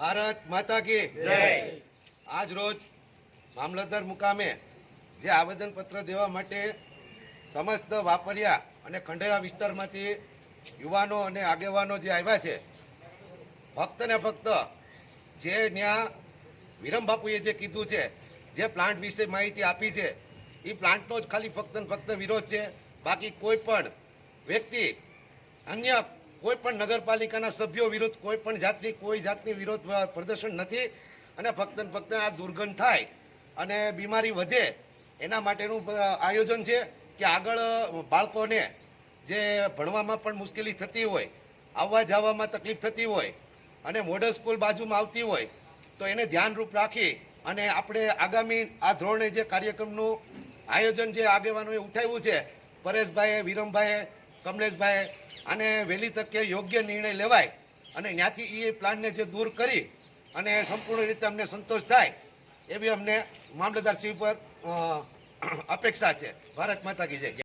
ભારત માતા કી આજ રોજ મામલતદાર મુકામે જે આવેદનપત્ર દેવા માટે સમસ્ત વાપરિયા અને ખંડેરા વિસ્તારમાંથી યુવાનો અને આગેવાનો જે આવ્યા છે ફક્ત ને ફક્ત જે ત્યાં વિરમ બાપુએ જે કીધું છે જે પ્લાન્ટ વિશે માહિતી આપી છે એ પ્લાન્ટનો જ ખાલી ફક્ત ને ફક્ત વિરોધ છે. બાકી કોઈ પણ વ્યક્તિ અન્ય કોઈ પણ નગરપાલિકાના સભ્યો વિરુદ્ધ કોઈ પણ જાતની, કોઈ જાતની વિરોધ પ્રદર્શન નથી. અને ફક્ત ફક્ત આ દુર્ગંધ થાય અને બીમારી વધે એના માટેનું આયોજન છે કે આગળ બાળકોને જે ભણવામાં પણ મુશ્કેલી થતી હોય, આવવા જવામાં તકલીફ થતી હોય અને મોડલ સ્કૂલ બાજુમાં આવતી હોય, તો એને ધ્યાનરૂપ રાખી અને આપણે આગામી આ ધોરણે જે કાર્યક્રમનું આયોજન જે આગેવાનોએ ઉઠાવ્યું છે, પરેશભાઈએ, વિરમભાઈએ કમલેશભાઈએ અને વહેલી તકે યોગ્ય નિર્ણય લેવાય. અને ત્યાંથી એ પ્લાનને જે દૂર કરી અને સંપૂર્ણ રીતે અમને સંતોષ થાય, એવી અમને મામલતદારશ્રી પર અપેક્ષા છે. ભારત માતા કી જય.